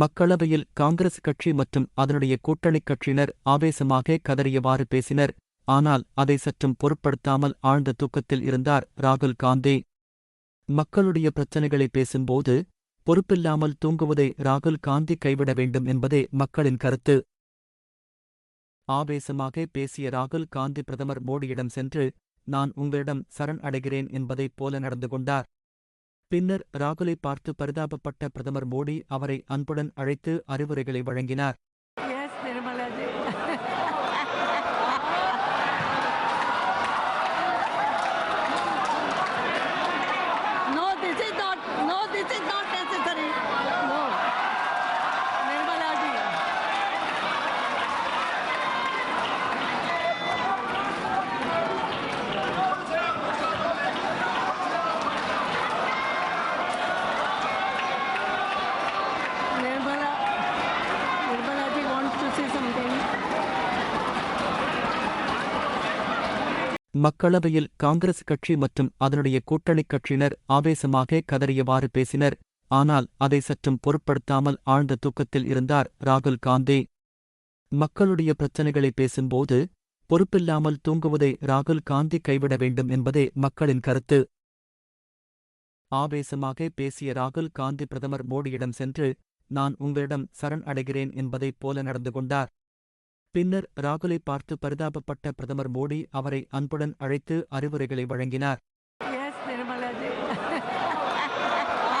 மக்களவையில் காங்கிரஸ் கட்சி மற்றும் அதனுடைய கூட்டணிக் கட்சியினர் ஆவேசமாக கதறியவாறு பேசினர். ஆனால் அதை சற்றும் பொருட்படுத்தாமல் ஆழ்ந்த தூக்கத்தில் இருந்தார் ராகுல் காந்தி. மக்களுடைய பிரச்சனைகளை பேசும்போது பொறுப்பில்லாமல் தூங்குவதை ராகுல் காந்தி கைவிட வேண்டும் என்பதே மக்களின் கருத்து. ஆவேசமாக பேசிய ராகுல் காந்தி பிரதமர் மோடியிடம் சென்று நான் உங்களிடம் சரண் அடைகிறேன் என்பதைப் போல நடந்து கொண்டார். பின்னர் ராகுலை பார்த்து பரிதாபப்பட்ட பிரதமர் மோடி அவரை அன்புடன் அழைத்து அறிவுரைகளை வழங்கினார். மக்களவையில் காங்கிரஸ் கட்சி மற்றும் அதனுடைய கூட்டணிக் கட்சியினர் ஆவேசமாக கதறியவாறு பேசினர். ஆனால் அதை சற்றும் பொருட்படுத்தாமல் ஆழ்ந்த தூக்கத்தில் இருந்தார் ராகுல் காந்தி. மக்களுடைய பிரச்சனைகளை பேசும்போது பொறுப்பில்லாமல் தூங்குவதை ராகுல் காந்தி கைவிட வேண்டும் என்பதே மக்களின் கருத்து. ஆவேசமாக பேசிய ராகுல் காந்தி பிரதமர் மோடியிடம் சென்று நான் உங்களிடம் சரண் அடைகிறேன் என்பதைப் போல நடந்து கொண்டார். பின்னர் ராகுலை பார்த்து பரிதாபப்பட்ட பிரதமர் மோடி அவரை அன்புடன் அழைத்து அறிவுரைகளை வழங்கினார்.